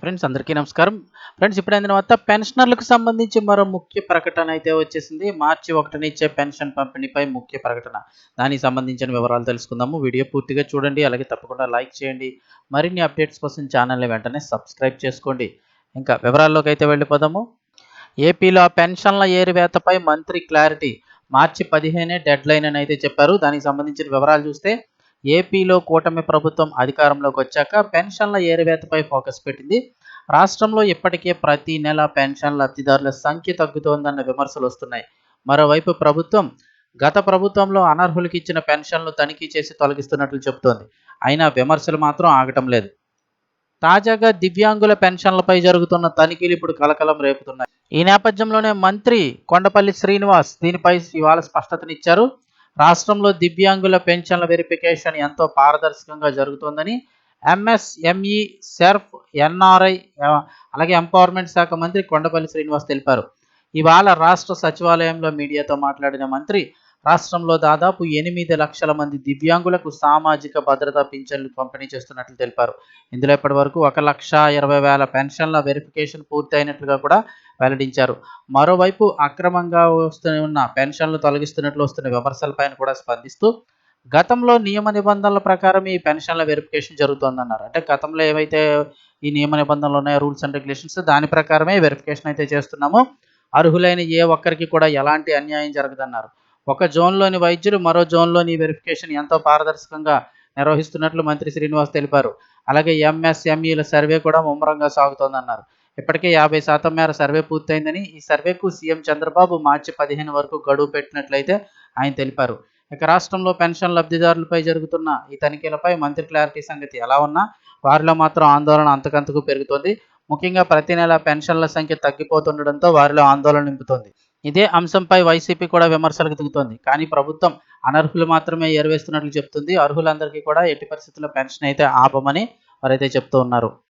Friends అందరికీ నమస్కారం. Friends ఇప్పుడైన తర్వాత పెన్షనర్లకు సంబంధించి మరో ముఖ్య ప్రకటన అయితే వచ్చేసింది. మార్చి ఒకటిన ఇచ్చే పెన్షన్ పంపిణీపై ముఖ్య ప్రకటన. దానికి సంబంధించిన వివరాలు తెలుసుకుందాము. వీడియో పూర్తిగా చూడండి అలాగే తప్పకుండా లైక్ చేయండి. మరిన్ని అప్డేట్స్ కోసం ఛానల్ని వెంటనే సబ్స్క్రైబ్ చేసుకోండి. ఇంకా వివరాల్లోకి అయితే వెళ్ళిపోదాము. ఏపీలో పెన్షన్ల ఏరివేతపై మంత్రి క్లారిటీ. మార్చి పదిహేనే డెడ్ లైన్ అని అయితే చెప్పారు. దానికి సంబంధించిన వివరాలు చూస్తే ఏపీలో కూటమి ప్రభుత్వం అధికారంలోకి వచ్చాక పెన్షన్ల ఏరివేతపై ఫోకస్ పెట్టింది. రాష్ట్రంలో ఇప్పటికే ప్రతి నెల పెన్షన్ లబ్ధిదారుల సంఖ్య తగ్గుతోందన్న విమర్శలు వస్తున్నాయి. మరోవైపు ప్రభుత్వం గత ప్రభుత్వంలో అనర్హులకు ఇచ్చిన పెన్షన్లు తనిఖీ చేసి తొలగిస్తున్నట్లు చెబుతోంది. అయినా విమర్శలు మాత్రం ఆగటం లేదు. తాజాగా దివ్యాంగుల పెన్షన్లపై జరుగుతున్న తనిఖీలు ఇప్పుడు కలకలం రేపుతున్నాయి. ఈ నేపథ్యంలోనే మంత్రి కొండపల్లి శ్రీనివాస్ దీనిపై ఇవాళ స్పష్టతనిచ్చారు. రాష్ట్రంలో దివ్యాంగుల పెన్షన్ల వెరిఫికేషన్ ఎంతో పారదర్శకంగా జరుగుతోందని ఎంఎస్ఎంఈ సెర్ఫ్ ఎన్ఆర్ఐ అలాగే ఎంపవర్మెంట్ శాఖ మంత్రి కొండపల్లి శ్రీనివాస్ తెలిపారు. ఇవాళ రాష్ట్ర సచివాలయంలో మీడియాతో మాట్లాడిన మంత్రి రాష్ట్రంలో దాదాపు ఎనిమిది లక్షల మంది దివ్యాంగులకు సామాజిక భద్రతా పింఛన్లు పంపిణీ చేస్తున్నట్లు తెలిపారు. ఇందులో ఇప్పటి వరకు ఒక లక్ష ఇరవై వేల పెన్షన్ల వెరిఫికేషన్ పూర్తయినట్లుగా కూడా వెల్లడించారు. మరోవైపు అక్రమంగా వస్తూనే ఉన్న పెన్షన్లు తొలగిస్తున్నట్లు వస్తున్న విమర్శలపైన కూడా స్పందిస్తూ గతంలో నియమ నిబంధనల ప్రకారం ఈ పెన్షన్ల వెరిఫికేషన్ జరుగుతోందన్నారు. అంటే గతంలో ఏవైతే ఈ నియమ నిబంధనలు ఉన్నాయో రూల్స్ అండ్ రెగ్యులేషన్స్ దాని ప్రకారమే వెరిఫికేషన్ అయితే చేస్తున్నాము. అర్హులైన ఏ ఒక్కరికి కూడా ఎలాంటి అన్యాయం జరగదన్నారు. ఒక జోన్లోని వైద్యులు మరో జోన్లోని వెరిఫికేషన్ ఎంతో పారదర్శకంగా నిర్వహిస్తున్నట్లు మంత్రి శ్రీనివాస్ తెలిపారు. అలాగే ఎంఎస్ఎంఈల సర్వే కూడా ముమ్మరంగా సాగుతోందన్నారు. ఇప్పటికే యాభై శాతం మేర సర్వే పూర్తయిందని ఈ సర్వేకు సీఎం చంద్రబాబు మార్చి పదిహేను వరకు గడువు పెట్టినట్లయితే ఆయన తెలిపారు. ఇక రాష్ట్రంలో పెన్షన్ లబ్ధిదారులపై జరుగుతున్న ఈ తనిఖీలపై మంత్రి క్లారిటీ సంగతి ఎలా ఉన్నా వారిలో మాత్రం ఆందోళన అంతకంతకు పెరుగుతోంది. ముఖ్యంగా ప్రతి నెల పెన్షన్ల సంఖ్య తగ్గిపోతుండడంతో వారిలో ఆందోళన నింపుతోంది. ఇదే అంశంపై వైసీపీ కూడా విమర్శలకు దిగుతోంది. కానీ ప్రభుత్వం అనర్హులు మాత్రమే ఏరవేస్తున్నట్లు చెప్తుంది. అర్హులందరికీ కూడా ఎట్టి పరిస్థితుల్లో పెన్షన్ అయితే ఆపమని వారైతే చెప్తూ ఉన్నారు.